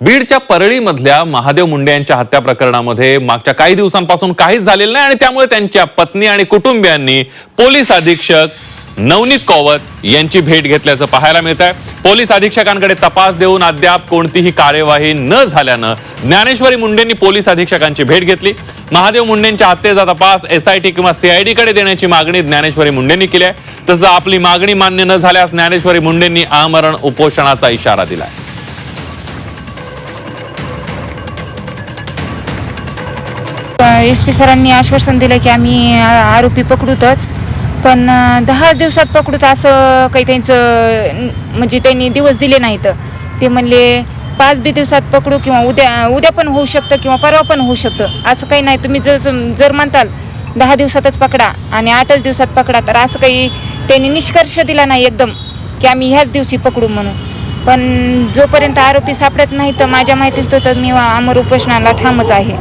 बीडच्या परळीमधल्या महादेव मुंडे यांच्या हत्या प्रकरणामध्ये मागच्या काही दिवसांपासून काहीच झालेलं नाही आणि त्यामुळे त्यांच्या पत्नी आणि कुटुंबियांनी पोलीस अधीक्षक नवनीत कौवत यांची भेट घेतल्याचं पाहायला मिळत आहे. पोलीस अधीक्षकांकडे तपास देऊन अद्याप कोणतीही कार्यवाही न झाल्यानं ज्ञानेश्वरी मुंडेंनी पोलीस अधीक्षकांची भेट घेतली. महादेव मुंडेंच्या हत्येचा तपास एसआयटी किंवा सीआयडीकडे देण्याची मागणी ज्ञानेश्वरी मुंडेंनी केली आहे. तसं आपली मागणी मान्य न झाल्यास ज्ञानेश्वरी मुंडेंनी आमरण उपोषणाचा इशारा दिलाय. एस पी सरांनी आश्वासन दिलं की आम्ही आरोपी पकडूतच. पण दहाच दहा दिवसात पकडूत असं काही त्यांचं म्हणजे त्यांनी दिवस दिले नाहीत. ते म्हणले पाच बी दिवसात पकडू किंवा उद्या उद्या पण होऊ शकतं किंवा परवा पण होऊ शकतं. असं काही नाही. तुम्ही जर जर म्हणताल दहा दिवसातच पकडा आणि आठच दिवसात पकडा तर असं काही त्यांनी निष्कर्ष दिला नाही एकदम की आम्ही ह्याच दिवशी पकडू म्हणून. पण जोपर्यंत आरोपी सापडत नाही तर माझ्या माहितीच तो तर मी अमर उपोषणाला ठामच आहे.